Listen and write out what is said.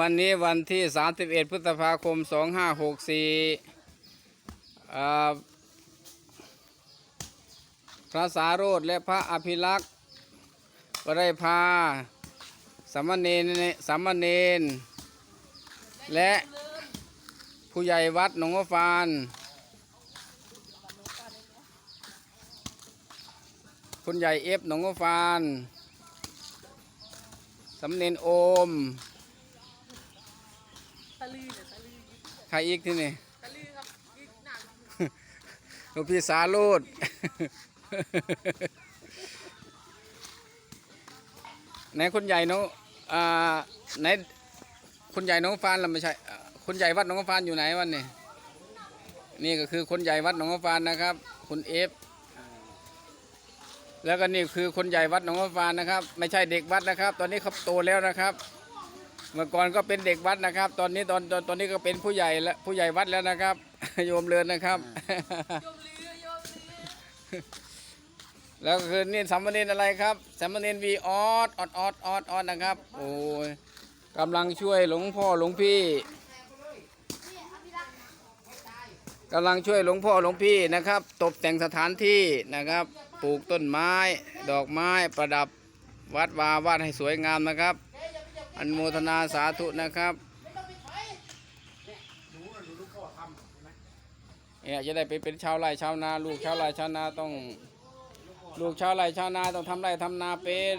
วันนี้วันที่ 31 พฤษภาคม 2564อ่พระสาโรธและพระอภิรักษ์ก็ได้พาสามเณรสามเณรและผู้ใหญ่วัดหนองฟานคุณใหญ่เอฟหนองฟานสำเนนโอมะลือเนี่ยตะลือใครอีกที่นี่ ตะลือครับอีกหนักหลวงพี่สาโรด ไหนคุณใหญ่น้องอ่าไหนคุณใหญ่น้องฟานเราไม่ใช่อ่าคุณใหญ่วัดหน้องฟานอยู่ไหนวันนี้นี่ก็คือคนใหญ่วัดหนองฟานนะครับ คุณเอฟแล้วก็นี่คือคนใหญ่วัดหนองฟานนะครับ ไม่ใช่เด็กวัดนะครับ ตอนนี้เขาโตแล้วนะครับ เมื่อก่อนก็เป็นเด็กวัดนะครับ ตอนนี้ตอนตอนตอนนี้ก็เป็นผู้ใหญ่แล้วผู้ใหญ่วัดแล้วนะครับ โยมเรือนนะครับ โยมลือโยมลือแล้วก็คือนี่สามเณรอะไรครับสามเณรวีออดออดออดออดออดนะครับ โอ้ยกำลังช่วยหลวงพ่อหลวงพี่กำลังช่วยหลวงพ่อหลวงพี่นะครับ ตกแต่งสถานที่นะครับ ปลูกต้นไม้ ดอกไม้ประดับวัดวาวาดให้สวยงามนะครับ อันโมทนาสาธุนะครับเนี่ยจะได้ไปเป็นชาวไร่ชาวนา ลูกชาวไร่ชาวนาต้อง ลูกชาวไร่ชาวนาต้องทำไร่ทำนาเป็น